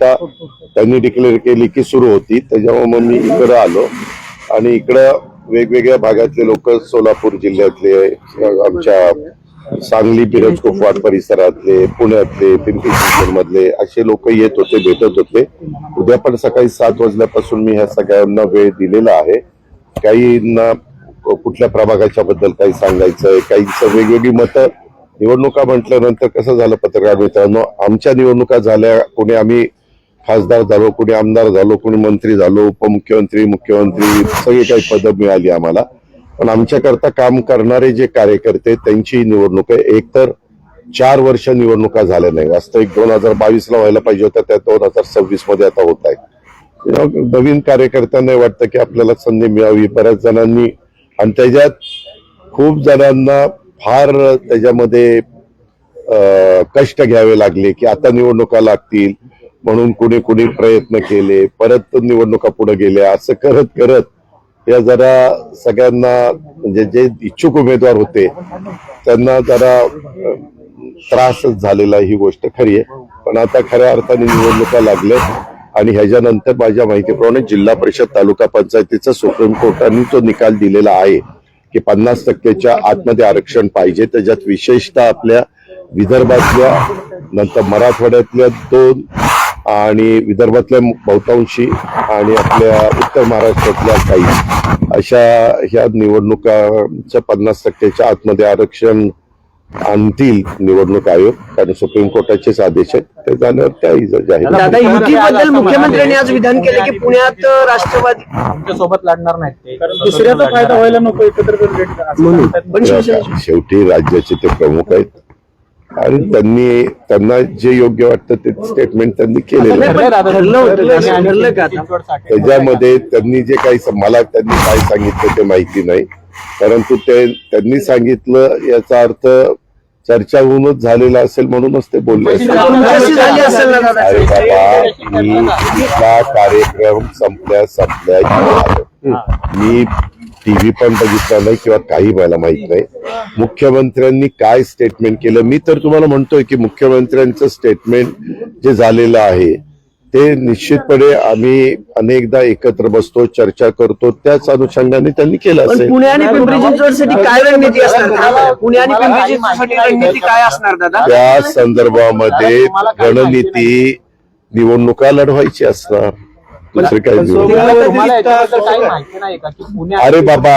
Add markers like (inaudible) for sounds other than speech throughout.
त्यांनी डिक्लेअर केली की सुरू होती. त्याच्यामुळे मग मी इकडं आलो. आणि इकडं वेगवेगळ्या भागातले लोक सोलापूर जिल्ह्यातले आमच्या सांगली बिरज कुपवाड परिसरातले पुण्यातले पिंपरी चिंचवडमधले असे लोक येत होते भेटत होते. उद्या पण सकाळी सात वाजल्यापासून मी ह्या सगळ्यांना वेळ दिलेला आहे. काहींना कुठल्या प्रभागाच्या बद्दल काही सांगायचंय काहींचं वेगवेगळी मतं. निवडणुका म्हटल्यानंतर कसं झालं पत्रकार मित्रांनो? आमच्या निवडणुका झाल्या कोणी आम्ही खासदार झालो कोणी आमदार झालो कोणी मंत्री झालो उपमुख्यमंत्री मुख्यमंत्री सगळी काही पदं मिळाली आम्हाला. पण आमच्याकरता काम करणारे जे कार्यकर्ते त्यांची निवडणूक आहे. एकतर चार वर्ष निवडणुका झाल्या नाही वास्तविक दोन हजार बावीस ला व्हायला पाहिजे होत्या त्या दोन हजार सव्वीसमध्ये आता होत आहे नवीन कार्यकर्त्यांना वाटतं की आपल्याला संधी मिळावी. बऱ्याच जणांनी आणि त्याच्यात खूप जणांना फार त्याच्यामध्ये कष्ट घ्यावे लागले की आता निवडणुका लागतील. म्हणून कुणी कुणी प्रयत्न केले परत निवडणुका पुढे गेल्या असं करत करत या जरा सगळ्यांना म्हणजे जे इच्छुक उमेदवार होते त्यांना जरा त्रासच झालेला ही गोष्ट खरी आहे. पण आता खऱ्या अर्थाने निवडणुका लागल्या आणि ह्याच्यानंतर माझ्या माहितीप्रमाणे जिल्हा परिषद तालुका पंचायतीचा सुप्रीम कोर्टाने जो निकाल दिलेला आहे की पन्नास टक्केच्या आतमध्ये आरक्षण पाहिजे त्याच्यात विशेषतः आपल्या विदर्भातल्या नंतर मराठवाड्यातल्या दोन आणि विदर्भातल्या बहुतांशी आणि आपल्या उत्तर महाराष्ट्रातल्या काही अशा ह्या निवडणुकांचं पन्नास टक्क्याच्या आतमध्ये आरक्षण आणतील निवडणूक आयोग कारण सुप्रीम कोर्टाचेच आदेश आहेत. ते झाल्यावर त्याही जाहीर दादा युतीबद्दल मुख्यमंत्र्यांनी आज विधान केले की पुण्यात राष्ट्रवादी सोबत लढणार नाहीत ते. तिसऱ्याचा फायदा व्हायला नको एकत्र म्हणून पण शिवसेना आता शेवटी राज्याचे ते प्रमुख आहेत. आणि त्यांनी त्यांना जे योग्य वाटतं ते स्टेटमेंट त्यांनी केलेलं आहे. त्याच्यामध्ये त्यांनी जे काही मला त्यांनी काय सांगितलं ते माहिती नाही. परंतु ते त्यांनी सांगितलं याचा अर्थ चर्चा होऊनच झालेला असेल म्हणूनच ते बोलले अरे बाबा मी इथला कार्यक्रम संपल्या संपल्या. गेला. टीव्ही पण बघितला नाही किंवा काही मला माहीत नाही. मुख्यमंत्र्यांनी काय स्टेटमेंट केलं? मी तर तुम्हाला म्हणतोय की मुख्यमंत्र्यांचं स्टेटमेंट जे झालेलं आहे ते निश्चितपणे आम्ही अनेकदा एकत्र बसतो चर्चा करतो त्याच अनुषंगाने त्यांनी केलं असेल. पुणे आणि पिंपरी चिंचवडसाठी काय रणनीती असणार? दादा? पुणे आणि पिंपरी चिंचवडसाठी रणनीती काय असणार दादा? त्या संदर्भामध्ये रणनीती निवडणुका लढवायची असणार. दुसरी अरे बाबा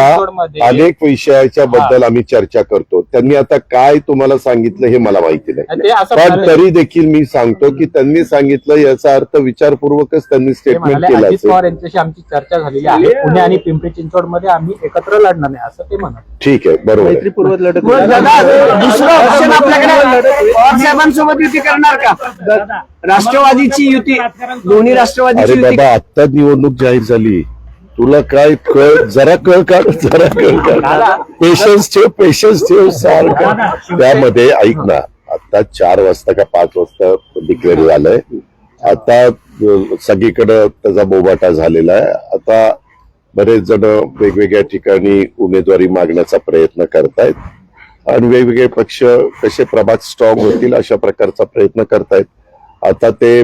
अनेक विषयाच्या बद्दल आम्ही चर्चा करतो. त्यांनी आता काय तुम्हाला सांगितलं हे मला माहिती नाही. पण तरी देखील मी सांगतो की त्यांनी सांगितलं याचा अर्थ विचारपूर्वकच त्यांनी स्टेटमेंट केलं अजित पवार यांच्याशी आमची चर्चा झालेली आहे. पुणे आणि पिंपरी चिंचवडमध्ये आम्ही एकत्र लढणार नाही असं ते म्हणत. ठीक आहे बरोबर. पूर्वत लढत दुसरं ऑप्शन आपल्याकडे पवार साहेबांसोबत युती करणार का? राष्ट्रवादीची युती दोन्ही राष्ट्रवादीची युती आत्ताच निवडणूक जाहीर झाली. तुला काय कळ जरा कळ काढ जरा कळ काढ. पेशन्स ठेव पेशन्स ठेव सारखं त्यामध्ये ऐक ना आता चार वाजता का पाच वाजता डिक्लेअर झालंय. आता सगळीकडं त्याचा बोबाटा झालेला आहे. आता बरेच जण वेगवेगळ्या ठिकाणी उमेदवारी मागण्याचा प्रयत्न करतायत. आणि वेगवेगळे पक्ष कसे प्रभात स्ट्रॉंग होतील अशा प्रकारचा प्रयत्न करतायत. आता ते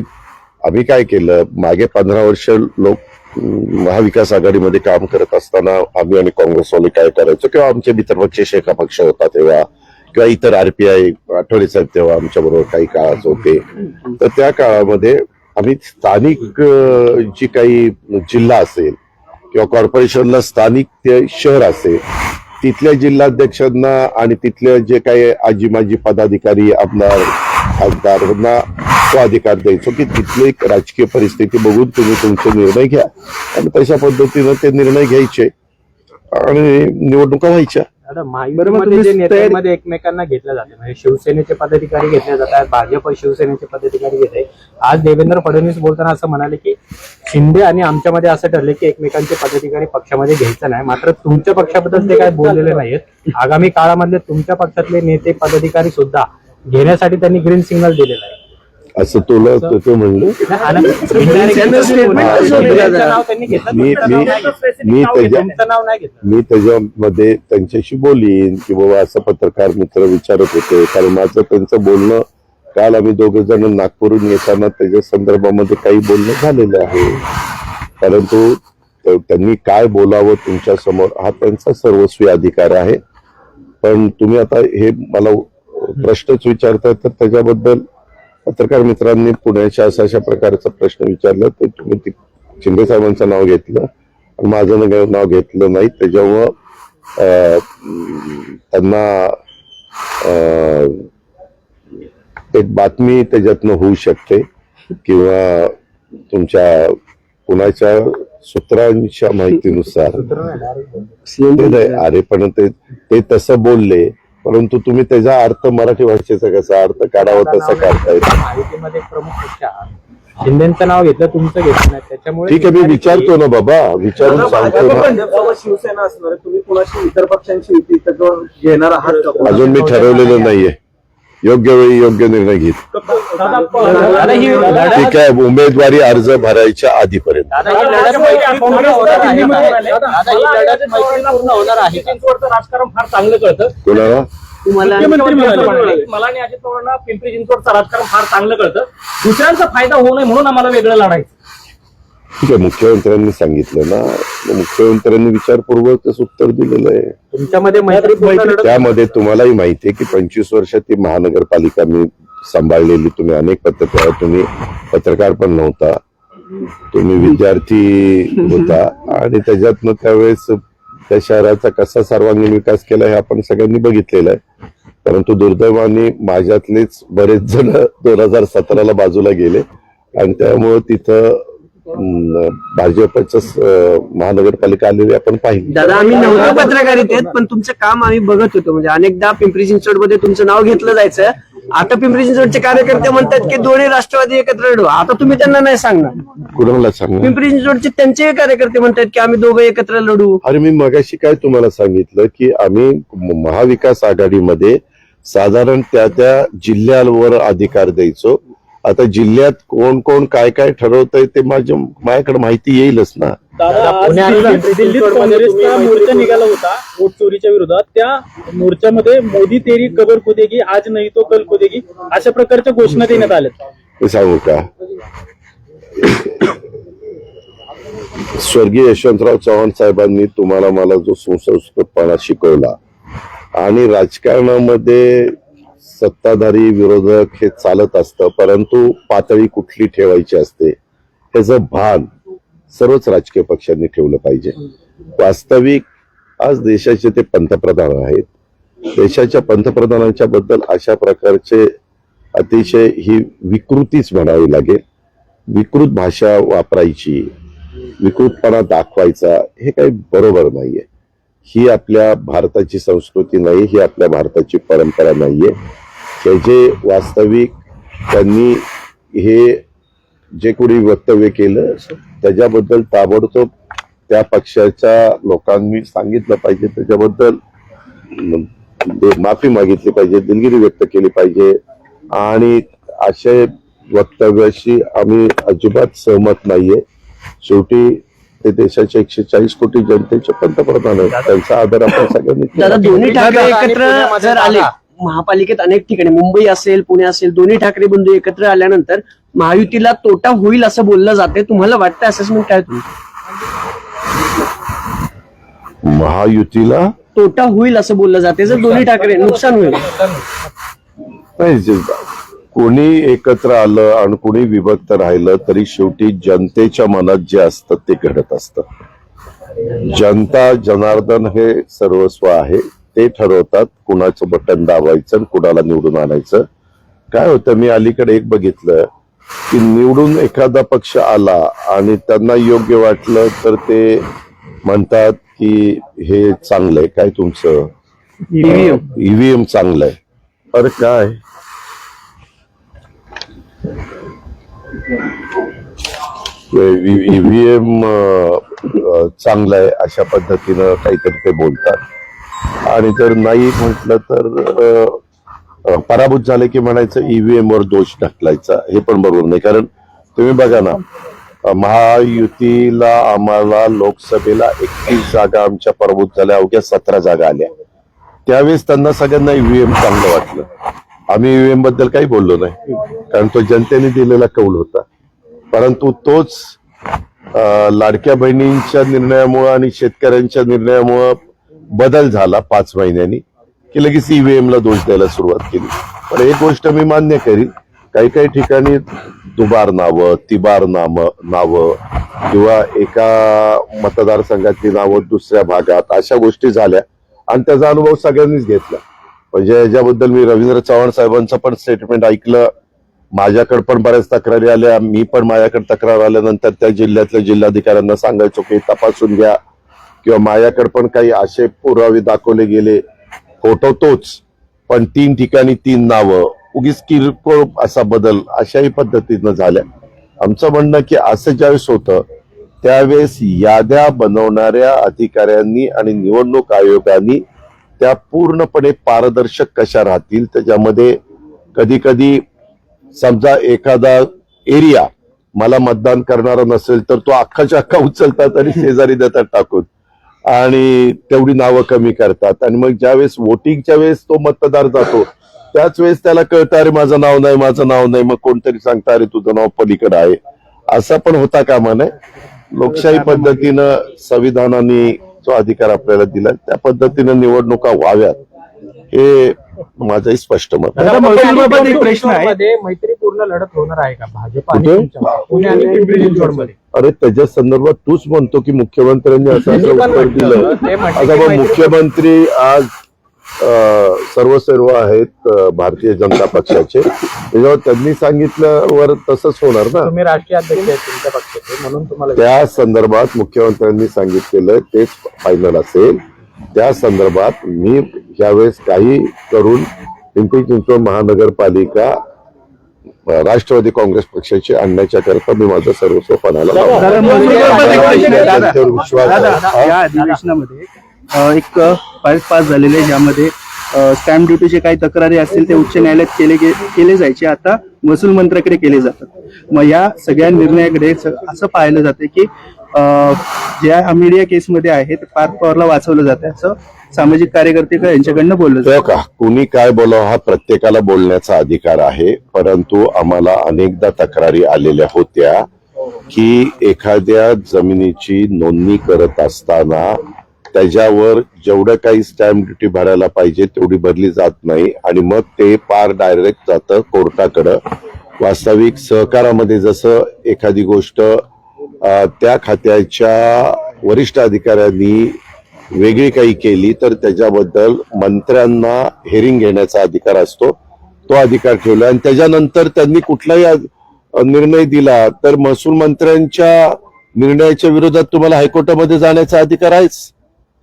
आम्ही काय केलं? मागे पंधरा वर्ष लोक महाविकास आघाडीमध्ये काम करत असताना आम्ही आणि काँग्रेसवाले काय करायचो? किंवा आमचे मित्रपक्ष शेखा पक्ष होता तेव्हा किंवा इतर आरपीआय आठवले साहेब तेव्हा आमच्या बरोबर काही काळात होते. तर त्या काळामध्ये आम्ही स्थानिक जी काही जिल्हा असेल किंवा कॉर्पोरेशनला स्थानिक ते शहर असेल तिथल्या जिल्हाध्यक्षांना आणि तिथले जे काही आजी माजी पदाधिकारी आमदार खासदारांना तो अधिकार द्यायचो की तिथली राजकीय परिस्थिती बघून तुम्ही तुमचे निर्णय घ्या. आणि तशा पद्धतीनं ते निर्णय घ्यायचे आणि निवडणुका व्हायच्या. नेत्यांमध्ये एकमेकांना घेतलं जाते म्हणजे शिवसेनेचे पदाधिकारी घेतले जातात भाजप शिवसेनेचे पदाधिकारी घेत आज देवेंद्र फडणवीस बोलताना असं म्हणाले की शिंदे आणि आमच्यामध्ये असं ठरले की एकमेकांचे पदाधिकारी पक्षामध्ये घ्यायचं नाही. मात्र तुमच्या पक्षाबद्दल ते काय बोललेले नाहीत आगामी काळामधले तुमच्या पक्षातले नेते पदाधिकारी सुद्धा घेण्यासाठी त्यांनी ग्रीन सिग्नल दिलेलं आहे. असं तुला तू ते म्हणलं. मी. मी मी त्याच्या मी त्याच्यामध्ये त्यांच्याशी बोलीन की बाबा असं पत्रकार मित्र विचारत होते. कारण माझं त्यांचं बोलणं काल आम्ही दोघे जण नागपूरहून येताना त्याच्या संदर्भामध्ये काही बोलणं झालेलं आहे. परंतु त- त्यांनी काय बोलावं तुमच्यासमोर हा त्यांचा सर्वस्वी अधिकार आहे. पण तुम्ही आता हे मला प्रश्नच विचारताय तर त्याच्याबद्दल पत्रकार मित्रांनी पुण्याच्या अशा अशा प्रकारचा प्रश्न विचारला तर तुम्ही ती शिंदे साहेबांचं नाव घेतलं आणि माझं नाव घेतलं नाही त्याच्यामुळं त्यांना एक बातमी त्याच्यातनं होऊ शकते किंवा तुमच्या कुणाच्या सूत्रांच्या माहितीनुसार अरे पण ते ते तसं बोलले परंतु तुम्ही त्याचा अर्थ मराठी भाषेचा कसा अर्थ काढावा तसा काढता येतो माहितीमध्ये प्रमुख पक्ष. शिंदेचं नाव घेतलं तुमचं घेतलं नाही त्याच्यामुळे ठीक आहे मी विचारतो ना बाबा विचारून सांगतो ना भाजप व शिवसेना असणार आहे. तुम्ही कुणाशी इतर पक्षांची युती त्याच्यावर घेणार आहात का? अजून मी ठरवलेलं नाहीये योग्य वेळी योग्य निर्णय घेत. दादा ही ठीक आहे उमेदवारी अर्ज भरायच्या आधीपर्यंत. दादा ही लढत मैत्रीपूर्ण होणार आहे. का? दादा ही लढत मैत्रीपूर्ण होणार आहे. का? चिंचवडचं राजकारण फार चांगलं कळतं. कोणाला? तुम्हाला मुख्यमंत्री म्हणाले, मला आणि अजित पवारांना पिंपरी चिंचवडचं राजकारण फार चांगलं कळतं. दुसऱ्यांचा फायदा होऊ नये म्हणून आम्हाला वेगळं लढायचं. ठीक आहे मुख्यमंत्र्यांनी सांगितलं ना. मुख्यमंत्र्यांनी विचारपूर्वकच उत्तर दिलेलं आहे. तुमच्यामध्ये त्यामध्ये तुम्हालाही माहिती आहे की पंचवीस वर्ष ती महानगरपालिका मी सांभाळलेली. तुम्ही अनेक पत्रकार तुम्ही पत्रकार पण नव्हता. तुम्ही विद्यार्थी होता. आणि त्याच्यातनं त्यावेळेस त्या शहराचा कसा सर्वांगीण विकास केला हे आपण सगळ्यांनी बघितलेलं आहे. परंतु दुर्दैवाने माझ्यातलेच बरेच जण दोन हजार सतराला बाजूला गेले. आणि त्यामुळं तिथं भाजपच महानगरपालिका आलेली आपण पाहिली. दादा आम्ही नव्हतो पत्रकारितेत पण तुमचं काम आम्ही बघत होतो. म्हणजे अनेकदा पिंपरी चिंचवडमध्ये तुमचं नाव घेतलं जायचं. आता पिंपरी चिंचवडचे कार्यकर्ते म्हणतात की दोन्ही राष्ट्रवादी एकत्र लढू आता तुम्ही त्यांना नाही सांगणार. कुणाला सांगा पिंपरी चिंचवडचे त्यांचे कार्यकर्ते म्हणतात की आम्ही दोघं एकत्र लढू. अरे मी मगाशी काय तुम्हाला सांगितलं की आम्ही महाविकास आघाडीमध्ये साधारण त्या त्या जिल्ह्यावर अधिकार द्यायचो. आता जिल्ह्यात कोण कोण काय काय ठरवतंय ते माझ्या माझ्याकडे माहिती येईलच ना. दिल्लीत- काँग्रेसचा मोर्चा निघाला होता वोट चोरीच्या विरोधात. त्या मोर्चामध्ये मोदी तेरी कबर कुदेगी आज नाही तो कल कुदेगी अशा प्रकारच्या घोषणा देण्यात आल्या मी सांगू का? स्वर्गीय यशवंतराव चव्हाण साहेबांनी तुम्हाला मला जो सुसंस्कृतपणा शिकवला आणि राजकारणामध्ये सत्ताधारी विरोधक हे चालत असतं परंतु पातळी कुठली ठेवायची असते त्याचं भान सर्वच राजकीय पक्षांनी ठेवलं पाहिजे. वास्तविक आज देशाचे ते पंतप्रधान आहेत. देशाच्या पंतप्रधानांच्या बद्दल अशा प्रकारचे अतिशय ही विकृतीच म्हणावी लागेल. विकृत भाषा वापरायची विकृतपणा दाखवायचा हे काही बरोबर नाहीये. ही आपल्या भारताची संस्कृती नाही ही आपल्या भारताची परंपरा नाहीये. जे वास्तविक त्यांनी हे जे कोणी वक्तव्य केलं त्याच्याबद्दल ताबडतोब त्या पक्षाच्या लोकांनी सांगितलं पाहिजे. त्याच्याबद्दल माफी मागितली पाहिजे दिलगिरी व्यक्त केली पाहिजे. आणि अशा वक्तव्याशी आम्ही अजिबात सहमत नाहीये. शेवटी ते देशाच्या एकशे चाळीस कोटी जनतेचे पंतप्रधान आहेत. त्यांचा आदर आपण सगळ्यांनी एकत्र जर आले. महापालिकेत अनेक ठिकाणी मुंबई असेल पुणे असेल दोन्ही ठाकरे बंधू एकत्र आल्यानंतर महायुतीला तोटा होईल असं बोललं जाते तुम्हाला वाटतं असेसमेंट काय तुमचं महायुतीला? तोटा होईल असं बोललं जाते जर दोन्ही ठाकरे नुकसान होईल. नाही कोणी एकत्र आलं आणि कोणी विभक्त राहिलं तरी शेवटी जनतेच्या मनात जे असतं ते घडत असतं. जनता जनार्दन हे सर्वस्व आहे. ते ठरवतात कुणाचं बटन दाबायचं आणि कुणाला निवडून आणायचं. काय होतं मी अलीकडे एक बघितलं की निवडून एखादा पक्ष आला आणि त्यांना योग्य वाटलं तर ते म्हणतात की हे चांगलंय काय तुमचं. ईव्हीएम. चांगलंय अरे काय? ईव्हीएम चांगलं आहे अशा पद्धतीनं काहीतरी ते बोलतात. आणि जर नाही म्हटलं तर पराभूत झाले की म्हणायचं ईव्हीएम वर दोष ढकलायचा हे पण बरोबर नाही. कारण तुम्ही बघा ना महायुतीला आम्हाला लोकसभेला एकतीस जागा आमच्या पराभूत झाल्या अवघ्या सतरा जागा आल्या. त्यावेळेस त्यांना सगळ्यांना ईव्हीएम चांगलं वाटलं. आम्ही ईव्हीएमबद्दल काही बोललो नाही कारण तो जनतेने दिलेला कौल होता. परंतु तोच लाडक्या बहिणींच्या निर्णयामुळं आणि शेतकऱ्यांच्या निर्णयामुळं बदल झाला पाच महिन्यांनी की लगेच ईव्हीएम ला दोष द्यायला सुरुवात केली. पण एक गोष्ट मी मान्य करीन काही काही ठिकाणी दुबार नावं तिबार नाम नावं किंवा एका मतदारसंघातली नावं दुसऱ्या भागात अशा गोष्टी झाल्या. आणि त्याचा अनुभव सगळ्यांनीच घेतला. म्हणजे याच्याबद्दल मी रवींद्र चव्हाण साहेबांचं पण स्टेटमेंट ऐकलं. माझ्याकडे पण बऱ्याच तक्रारी आल्या. मी पण माझ्याकडे तक्रार आल्यानंतर त्या जिल्ह्यातल्या जिल्हाधिकाऱ्यांना सांगायचो की तपासून घ्या. किंवा माझ्याकडे पण काही असे पुरावे दाखवले गेले. फोटो तोच. पण तीन ठिकाणी तीन नावं. उगीच किरकोळ असा बदल अशाही पद्धतीनं झाल्या. आमचं म्हणणं की असं ज्यावेळेस होतं त्यावेळेस याद्या बनवणाऱ्या अधिकाऱ्यांनी आणि निवडणूक आयोगांनी त्या पूर्णपणे पारदर्शक कशा राहतील त्याच्यामध्ये कधी कधी समजा एखादा एरिया मला मतदान करणारा नसेल तर तो अख्खाच्या अख्खा उचलतात आणि शेजारी देतात टाकून. आणि तेवढी नावं कमी करतात. आणि मग ज्यावेळेस वोटिंगच्या वेळेस तो मतदार जातो त्याच वेळेस त्याला कळतं अरे माझं नाव नाही माझं नाव नाही. मग कोणतरी सांगतं अरे तुझं नाव पलीकडे आहे. असं पण होता कामा नये लोकशाही पद्धतीनं संविधानाने जो अधिकार आपल्याला दिला. त्या पद्धतीनं निवडणुका व्हाव्यात. हे माझंही स्पष्ट मत आहे. दादा, मध्ये मैत्रीपूर्ण लढत होणार आहे का? भाजप आणि कुठे? तुमच्या पुणे आणि पिंपरी चिंचवडमध्ये. अरे त्याच्या संदर्भात तूच म्हणतो की मुख्यमंत्र्यांनी असं असं उत्तर दिलं. ते म्हणते आता की मग मैत्री- मुख्यमंत्री आज अं, सर्व सर्व आहेत अं, भारतीय जनता पक्षाचे. त्याच्यावर त्यांनी सांगितल्यावर तसंच होणार ना. तुम्ही राष्ट्रीय अध्यक्ष आहेत तुमच्या पक्षाचे म्हणून तुम्हाला त्या संदर्भात मुख्यमंत्र्यांनी सांगितलेलं तेच फायनल असेल. त्या संदर्भात मी यावेळेस काही करून पिंपरी चिंचवड महानगरपालिका राष्ट्रवादी काँग्रेस पक्षाची आणण्याच्या करता मी माझं सर्वस्व पणाला एक विश्वास आहे. या अधिवेशनामध्ये फाईल पास झालेले ज्यामध्ये स्टॅम्प ड्युटीचे काही तक्रारी असतील ते उच्च न्यायालयात केले गे- केले जायचे. आता महसूल मंत्र्याकडे केले जातात. मग या सगळ्या निर्णयाकडे स- असं पाहिलं जातं की ज्या मीडिया केसमध्ये आहे ते पार्थ पवारला वाचवलं जातं. असं सामाजिक कार्यकर्ते यांच्याकडनं बोललं जातं. हो का? कुणी काय बोलावं हा प्रत्येकाला बोलण्याचा अधिकार आहे. परंतु आम्हाला अनेकदा तक्रारी आलेल्या होत्या की एखाद्या जमिनीची नोंदणी करत असताना त्याच्यावर जेवढं काही स्टॅम्प ड्युटी भरायला पाहिजे तेवढी भरली जात नाही. आणि मग ते पार डायरेक्ट जातं कोर्टाकडं. वास्तविक सहकारामध्ये जसं एखादी गोष्ट त्या खात्याच्या वरिष्ठ अधिकाऱ्यांनी वेगळी काही केली तर त्याच्याबद्दल मंत्र्यांना हेरिंग घेण्याचा अधिकार असतो तो अधिकार ठेवला. आणि त्याच्यानंतर त्यांनी कुठलाही निर्णय दिला तर महसूल मंत्र्यांच्या निर्णयाच्या विरोधात तुम्हाला हायकोर्टामध्ये जाण्याचा अधिकार आहेच.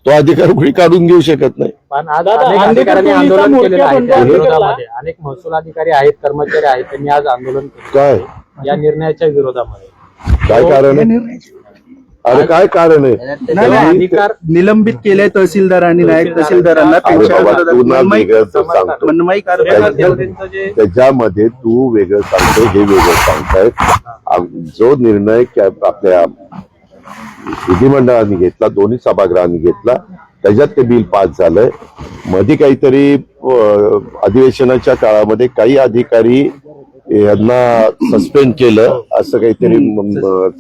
तो अधिकार कुणी काढून घेऊ शकत नाही. अनेक महसूल अधिकारी आहेत कर्मचारी आहेत त्यांनी आज आंदोलन केलं काय? या निर्णयाच्या विरोधामध्ये. काय कारण आहे? अरे काय कारण आहे? नाही, त्यांनी नाही, अधिकार निलंबित केले तहसीलदारांनी नायब तहसीलदारांना अरे बाबा तू ना मनमाई- वेगळं सांगतो. मनमाई कारवाई त्याच्यात- त्यांचं जे त्याच्यामध्ये तू वेगळं सांगतो हे वेगळं सांगतायत. आम- जो निर्णय कॅ- आपल्या विधिमंडळाने घेतला दोन्ही सभागृहांनी घेतला त्याच्यात ते बिल पास झालंय. मध्ये काहीतरी अं, अधिवेशनाच्या काळामध्ये काही अधिकारी यांना सस्पेंड केलं असं काहीतरी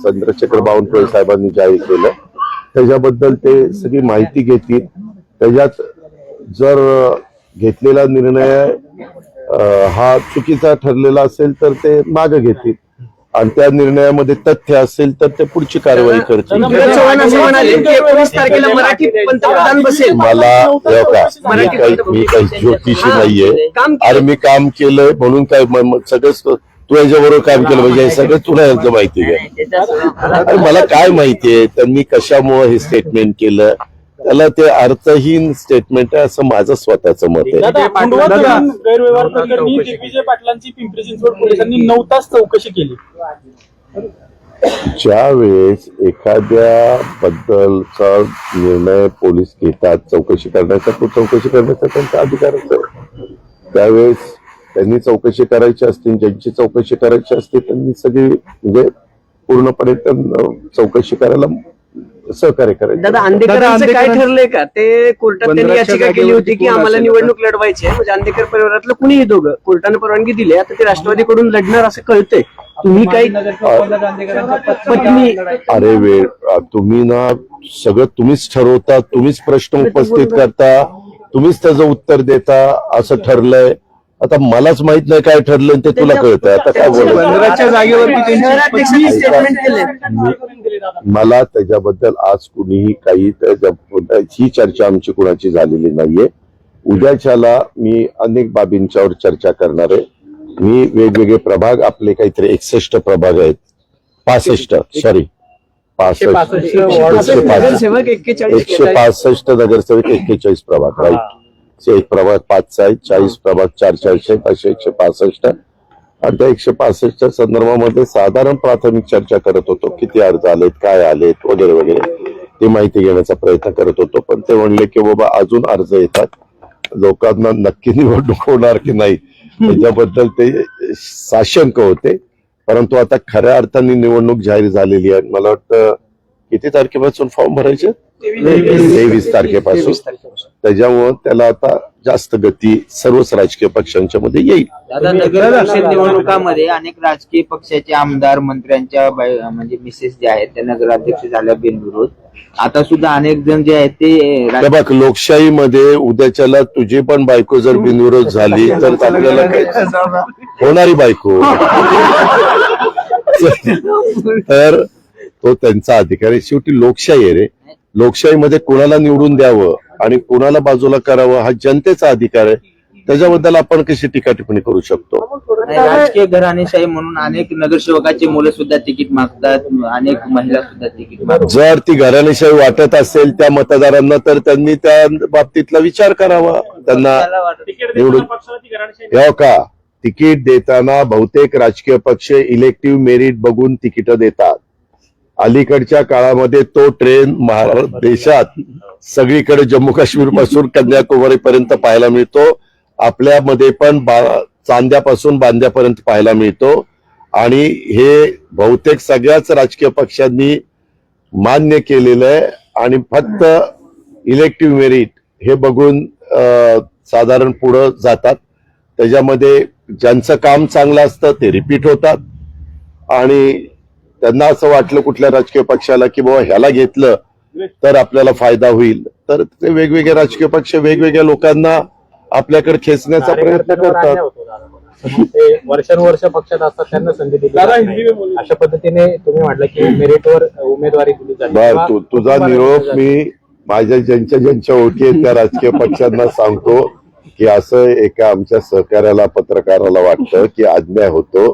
चंद्रशेखर बावनकुळे साहेबांनी जाहीर केलं. त्याच्याबद्दल ते सगळी माहिती घेतली. त्याच्यात जर घेतलेला निर्णय हा चुकीचा ठरलेला असेल तर ते मागे घेतील. आणि त्या निर्णयामध्ये तथ्य असेल तर ते पुढची कारवाई करतील. मला मी काही मी ज्योतिषी नाहीये. अरे मी काम केलंय म्हणून काय म- म- सगळंच तू याच्याबरोबर काम केलं म्हणजे हे सगळं तुला यांचं माहिती आहे अरे मला काय माहितीये त्यांनी कशामुळे हे स्टेटमेंट केलं? त्याला ते अर्थहीन स्टेटमेंट आहे असं माझं स्वतःचं मत आहे. दादा गैरव्यवहार प्रकरणी. दिग्विजय पाटलांची पिंपरी चिंचवड पोलिसांनी नऊ तास चौकशी केली. ज्या वेळेस एखाद्या बद्दलचा निर्णय पोलीस घेतात चौकशी करण्याचा तो चौकशी करण्याचा त्यांचा अधिकार असतो. त्यावेळेस त्यांनी चौकशी करायची असते ज्यांची चौकशी करायची असते त्यांनी सगळी म्हणजे पूर्णपणे त्यांना चौकशी करायला सहकार्य करायचं. दादा दादा, काय ठरलंय का? ते कोर्टात त्यांनी याचिका केली जागेवरती होती की कोण आम्हाला असेल निवडणूक लढवायची आहे. म्हणजे अंधेकर परिवारातलं कुणीही दोघं कोर्टाने परवानगी दिली आता ते राष्ट्रवादीकडून लढणार असं कळतंय. तुम्ही काही पत्नी अरे वेळ तुम्ही ना सगळं तुम्हीच ठरवता तुम्हीच प्रश्न उपस्थित करता तुम्हीच त्याचं उत्तर देता असं ठरलंय. आता मलाच माहीत नाही काय ठरलंय ते तुला कळतंय आता काय बोलायचं? मला त्याच्याबद्दल आज कुणीही काही ही चर्चा आमची कुणाची झालेली नाहीये. उद्याच्याला मी अनेक बाबींच्यावर चर्चा करणार आहे. मी वेगवेगळे प्रभाग आपले काहीतरी एकसष्ट प्रभाग आहेत. पासष्ट सॉरी पासष्ट. एकशे पासष्ट नगरसेवक एक्केचाळीस प्रभाग राईट एक प्रभाग पाच आहे चाळीस प्रभाग चार चारशे असे एकशे पासष्ट. आणि त्या एकशे पासष्टच्या संदर्भामध्ये साधारण प्राथमिक चर्चा करत होतो. किती अर्ज आलेत काय आलेत वगैरे वगैरे. ते माहिती घेण्याचा प्रयत्न करत होतो. पण ते म्हणले की बाबा अजून अर्ज येतात. लोकांना नक्की निवडणूक होणार की नाही त्याच्याबद्दल ते साशंक होते. परंतु आता खऱ्या अर्थाने निवडणूक जाहीर झालेली आहे. मला वाटतं किती तारखेपासून फॉर्म भरायचे? तेवीस. तारखेपासून. त्याच्यामुळं त्याला आता जास्त गती सर्वच राजकीय पक्षांच्या मध्ये येईल. दादा नगर परिषद निवडणुकामध्ये अनेक राजकीय पक्षाचे आमदार मंत्र्यांच्या बाय- म्हणजे मिसेस जे आहेत त्या नगराध्यक्ष झाल्या बिनविरोध आता सुद्धा अनेक जण जे आहेत ते त्या राज- बघ लोकशाहीमध्ये उद्याच्याला तुझी पण बायको जर बिनविरोध झाली (laughs) तर आपल्याला काय? होणारी बायको. (laughs) तर तो त्यांचा अधिकार आहे. शेवटी लोकशाही आहे रे. लोकशाहीमध्ये कुणाला निवडून द्यावं आणि कुणाला बाजूला करावं हा जनतेचा अधिकार आहे. त्याच्याबद्दल आपण कशी टीका टिप्पणी करू शकतो? राजकीय घराणेशाही म्हणून अनेक नगरसेवकाचे मुलं सुद्धा तिकीट मागतात. अनेक महिला सुद्धा तिकीट मागतात. जर ती घराणेशाही वाटत असेल त्या मतदारांना तर त्यांनी त्या बाबतीतला विचार करावा. त्यांना निवडून हो का? तिकीट देताना बहुतेक राजकीय पक्ष इलेक्टिव्ह मेरिट बघून तिकीट देतात. अलीकडच्या काळामध्ये तो ट्रेन महाराष्ट्र देशात सगळीकडे जम्मू काश्मीरपासून कन्याकुमारी पर्यंत पाहायला मिळतो. आपल्यामध्ये पण बा- चांद्यापासून बांद्यापर्यंत पाहायला मिळतो. आणि हे बहुतेक सगळ्याच राजकीय पक्षांनी मान्य केलेलं आहे. आणि फक्त इलेक्टिव्ह मेरिट हे बघून साधारण पुढं जातात. त्याच्यामध्ये ज्यांचं काम चांगलं असतं ते रिपीट होतात. आणि त्यांना असं वाटलं कुठल्या राजकीय पक्षाला की बाबा ह्याला घेतलं तर आपल्याला फायदा होईल. तर ते वेगवेगळे राजकीय पक्ष वेगवेगळ्या लोकांना आपल्याकडे खेचण्याचा प्रयत्न करतात. वर्षानुवर्ष पक्षात असतात त्यांना संधी दिली. अशा पद्धतीने तुम्ही म्हटलं की मेरिटवर उमेदवारी दिली जाते. तुझा निरोप. मी माझ्या ज्यांच्या ज्यांच्या ओळखी आहेत त्या राजकीय पक्षांना सांगतो की असं एका आमच्या सहकार्याला पत्रकाराला वाटतं की अन्याय होतो.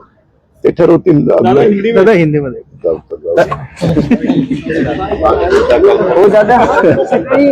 ते ठरवतील दादा हिंदी में दादा हिंदीमध्ये. हो दादा. सकाळी